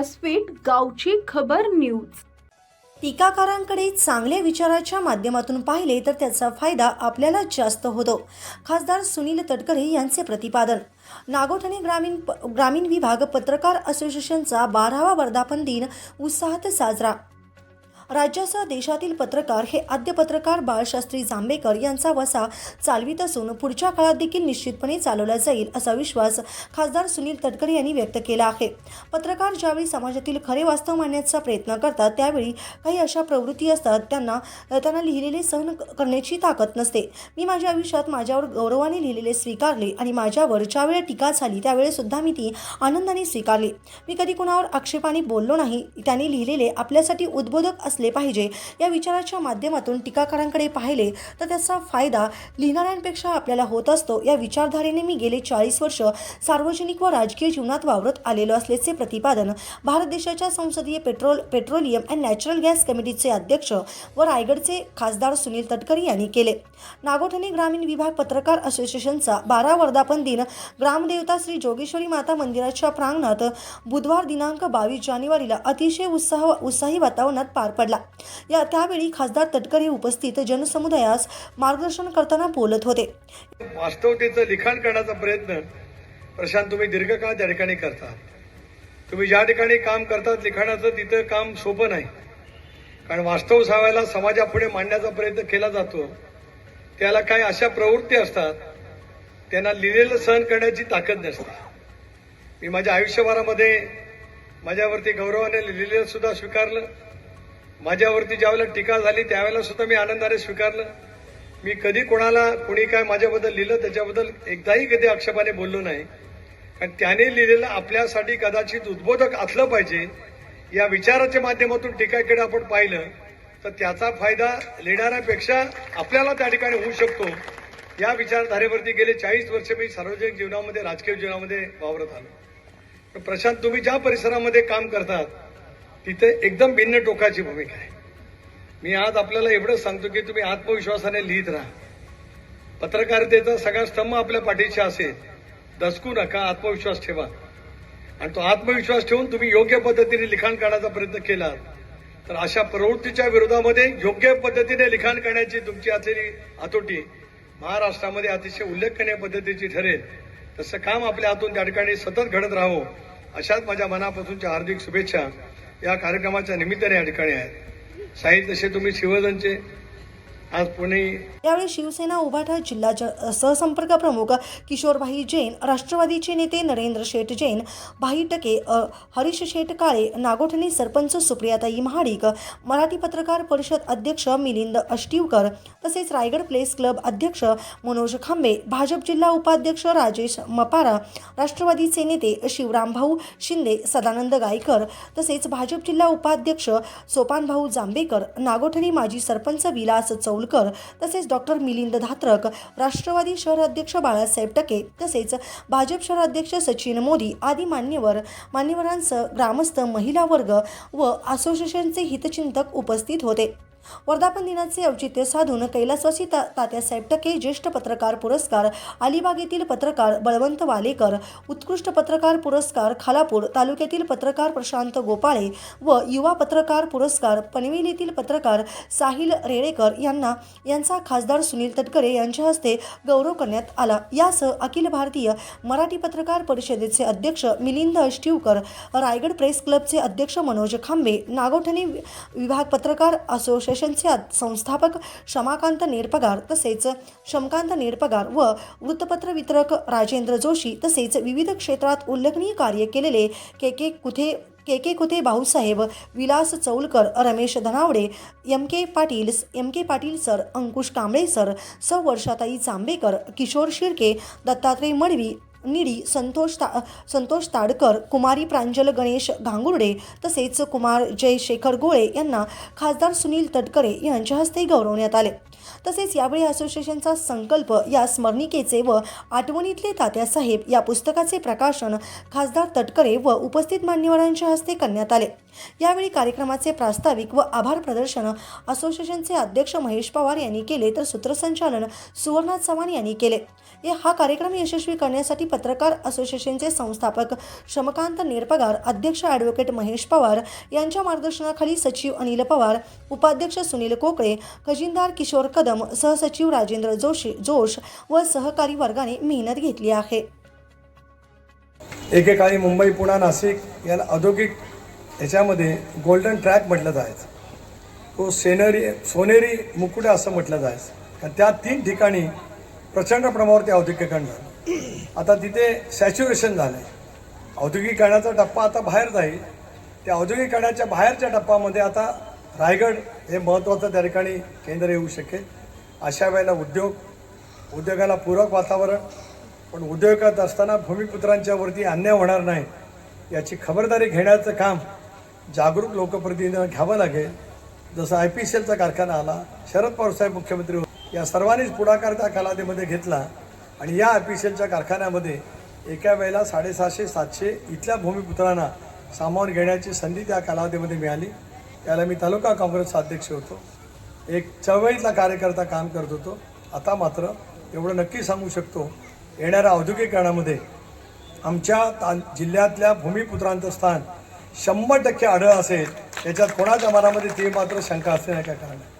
व्यासपीठ गावची खबर न्यूज. टीकाकारांकडे चांगल्या विचाराच्या माध्यमातून पाहिले तर त्याचा फायदा आपल्याला जास्त होतो खासदार सुनील तटकरे यांचे प्रतिपादन. नागोठणे ग्रामीण ग्रामीण विभाग पत्रकार असोसिएशनचा बारावा वर्धापन दिन उत्साहात साजरा. राज्यासह देशातील पत्रकार हे आद्य पत्रकार बाळशास्त्री जांभेकर यांचा वसा चालवित असून पुढच्या काळात देखील निश्चितपणे चालवला जाईल असा विश्वास खासदार सुनील तटकरे यांनी व्यक्त केला आहे. पत्रकार ज्यावेळी समाजातील खरे वास्तव मांडण्याचा प्रयत्न करतात त्यावेळी काही अशा प्रवृत्ती असतात त्यांना त्यांना लिहिलेले सहन करण्याची ताकद नसते. मी माझ्या आयुष्यात माझ्यावर गौरवाने लिहिलेले स्वीकारले आणि माझ्यावर ज्यावेळी टीका झाली त्यावेळी सुद्धा मी ती आनंदाने स्वीकारली. मी कधी कुणावर आक्षेपाने बोललो नाही. त्यांनी लिहिलेले आपल्यासाठी उद्बोधक असले पाहिजे. या विचाराच्या माध्यमातून टीकाकारांकडे पाहिले तर त्याचा फायदा लिहिणाऱ्यांपेक्षा आपल्याला होत असतो. या विचारधारेने मी गेले चाळीस वर्ष सार्वजनिक व राजकीय जीवनात वावरत आलेलो असल्याचे प्रतिपादन भारत देशाच्या संसदीय petrol petroleum and natural gas कमिटीचे अध्यक्ष व रायगडचे खासदार सुनील तटकरे यांनी केले. नागोठणे ग्रामीण विभाग पत्रकार असोसिएशनचा बारा वर्धापन दिन ग्रामदेवता श्री जोगेश्वरी माता मंदिराच्या प्रांगणात बुधवार दिनांक बावीस जानेवारीला अतिशय उत्साह उत्साही वातावरणात पार पडला. या त्यावेळी खासदार तटकरे उपस्थित जनसमुदायास मार्गदर्शन करताना बोलत होते. वास्तवतेचं लिखाण करण्याचा प्रयत्न प्रशांत तुम्ही दीर्घकाळ त्या ठिकाणी करता. तुम्ही ज्या ठिकाणी काम करतात लिखाणाचं तिथं काम सोपं नाही. कारण वास्तव सावायला समाजापुढे मांडण्याचा प्रयत्न केला जातो. त्याला काही अशा प्रवृत्ती असतात त्यांना लिहिलेलं सहन करण्याची ताकद नसते. मी माझ्या आयुष्यभरामध्ये माझ्यावरती गौरवाने लिहिलेलं सुद्धा स्वीकारलं. माझ्यावरती ज्यावेळेला टीका झाली त्यावेळेला सुद्धा मी आनंदाने स्वीकारलं. मी कधी कोणाला कोणी काय माझ्याबद्दल लिहिलं त्याच्याबद्दल एकदाही कधी आक्षेपाने बोललो नाही. कारण त्याने लिहिलेलं आपल्यासाठी कदाचित उद्बोधक असलं पाहिजे या विचाराच्या माध्यमातून टीकाकडे आपण पाहिलं तर त्याचा फायदा लिहिणाऱ्यापेक्षा आपल्याला त्या ठिकाणी होऊ शकतो. या विचारधारेवरती गेले चाळीस वर्ष मी सार्वजनिक जीवनामध्ये राजकीय जीवनामध्ये वावरत आलो. प्रशांत तुम्ही ज्या परिसरामध्ये काम करतात तिथे एकदम भिन्न टोकाची भूमिका आहे. मी आज आपल्याला एवढं सांगतो की तुम्ही आत्मविश्वासाने लिहित राहा. पत्रकारितेचा सगळा स्तंभ आपल्या पाठीशी असेल. दसकू नका आत्मविश्वास ठेवा. आणि तो आत्मविश्वास ठेवून तुम्ही योग्य पद्धतीने लिखाण करण्याचा प्रयत्न केला तर अशा प्रवृत्तीच्या विरोधामध्ये योग्य पद्धतीने लिखाण करण्याची तुमची असलेली हातोटी महाराष्ट्रामध्ये अतिशय उल्लेखनीय पद्धतीची ठरेल. तसं काम आपल्या हातून त्या ठिकाणी सतत घडत राहो. अशाच माझ्या मनापासूनच्या हार्दिक शुभेच्छा. या कार्यक्रमाच्या निमित्ताने या ठिकाणी आहेत साहित्य तसे तुम्ही शिवजनचे आज पुणे यावेळी शिवसेना उभाठा जिल्हा सहसंपर्क प्रमुख किशोरभाई जैन राष्ट्रवादीचे नेते नरेंद्र शेठ जैन भाई टके हरीश शेठ काळे नागोठणी सरपंच सुप्रियाताई महाडिक मराठी पत्रकार परिषद अध्यक्ष मिलिंद अष्टीवकर तसेच रायगड प्लेस क्लब अध्यक्ष मनोज खांबे भाजप जिल्हा उपाध्यक्ष राजेश मपारा राष्ट्रवादीचे नेते शिवरामभाऊ शिंदे सदानंद गायकर तसेच भाजप जिल्हा उपाध्यक्ष सोपानभाऊ जांभेकर नागोठणी माजी सरपंच विलास चौलकर तसेच डॉक्टर मिलिंद धात्रक राष्ट्रवादी शहर अध्यक्ष बाळासाहेब टके तसेच भाजप शहर अध्यक्ष सचिन मोदी आदी मान्यवर मान्यवरांसह ग्रामस्थ महिला वर्ग व असोसिएशनचे हितचिंतक उपस्थित होते. वर्धापन दिनाचे औचित्य साधून कैलासवासी ता तात्यासाहेब टके ज्येष्ठ पत्रकार पुरस्कार अलिबाग येथील पत्रकार बळवंत वालेकर उत्कृष्ट पत्रकार पुरस्कार खालापूर तालुक्यातील पत्रकार प्रशांत गोपाळे व युवा पत्रकार पुरस्कार पनवेल येथील पत्रकार साहिल रेडेकर यांना यांचा खासदार सुनील तटकरे यांच्या हस्ते गौरव करण्यात आला. यासह अखिल भारतीय मराठी पत्रकार परिषदेचे अध्यक्ष मिलिंद अष्टीवकर रायगड प्रेस क्लबचे अध्यक्ष मनोज खांबे नागोठणे विभाग पत्रकार असोसिएशनचे संस्थापक शमाकांत नेरपगार तसेच शमकांत नेरपगार व वृत्तपत्र वितरक राजेंद्र जोशी तसेच विविध क्षेत्रात उल्लेखनीय कार्य केलेले के के कुथे के के कुथे भाऊसाहेब विलास चौलकर रमेश धनावडे एम के पाटील एम के पाटील सर अंकुश कांबळे सर स वर्षाताई जांभेकर किशोर शिर्के दत्तात्रय मडवी निडी संतोष ता संतोष ताडकर कुमारी प्रांजल गणेश गांगुर्डे तसेच कुमार जय शेखर गोळे यांना खासदार सुनील तटकरे यांच्या हस्ते गौरवण्यात आले. तसेच यावेळी असोसिएशनचा संकल्प या स्मरणिकेचे व आठवणीतले तात्यासाहेब या पुस्तकाचे प्रकाशन खासदार तटकरे व उपस्थित मान्यवरांच्या हस्ते करण्यात आले. यावेळी कार्यक्रमाचे प्रास्ताविक व आभार प्रदर्शन असोसिएशनचे अध्यक्ष महेश पवार यांनी केले तर सूत्रसंचालन सुवर्णा चव्हाण यांनी केले. हा कार्यक्रम यशस्वी करण्यासाठी पत्रकार असोसिएशनचे संस्थापक शमकांत निरपगार अध्यक्ष ॲडव्होकेट महेश पवार यांच्या मार्गदर्शनाखाली सचिव अनिल पवार उपाध्यक्ष सुनील कोकळे खजिनदार किशोर कदम सहसचिव राजेंद्र जोशी जोश व सहकारी वर्गाने मेहनत घेतली आहे. एकेकाळी मुंबई पुणा नाशिक याला औद्योगिक ह्याच्यामध्ये गोल्डन ट्रॅक म्हटलं जायचं. तो सेनरी सोनेरी मुकुट असं म्हटलं जायचं. आणि त्या तीन ठिकाणी प्रचंड प्रमाणावरती औद्योगिकरण झालं. आता तिथे सॅच्युरेशन झालं आहे औद्योगिकरणाचा टप्पा आता बाहेर जाईल. त्या औद्योगिकरणाच्या बाहेरच्या टप्प्यामध्ये आता रायगड हे महत्त्वाचं त्या ठिकाणी केंद्र येऊ शकेल. अशा वेळेला उद्योग उद्योगाला पूरक वातावरण पण उद्योग करत असताना भूमिपुत्रांच्यावरती अन्याय होणार नाही याची खबरदारी घेण्याचं काम जागरूक लोकप्रतिनिधींना घ्यावं लागेल. जसं आय पी सी एलचा कारखाना आला शरद पवार साहेब मुख्यमंत्री होते. या सर्वांनीच पुढाकार त्या कालावधीमध्ये घेतला आणि या आय पी सी एलच्या कारखान्यामध्ये एका वेळेला साडेसहाशे सातशे इथल्या भूमिपुत्रांना सामावून घेण्याची संधी त्या कालावधीमध्ये मिळाली. त्याला मी तालुका काँग्रेसचा अध्यक्ष होतो. एक चळवळीतला कार्यकर्ता काम करत होतो. आता मात्र एवढं नक्की सांगू शकतो येणाऱ्या औद्योगिकरणामध्ये आमच्या ता जिल्ह्यातल्या भूमिपुत्रांचं स्थान शंभर टक्के आढळ असेल याच्यात कोणाच्या मनामध्ये ते मात्र शंका असते नाही काय कारण आहे.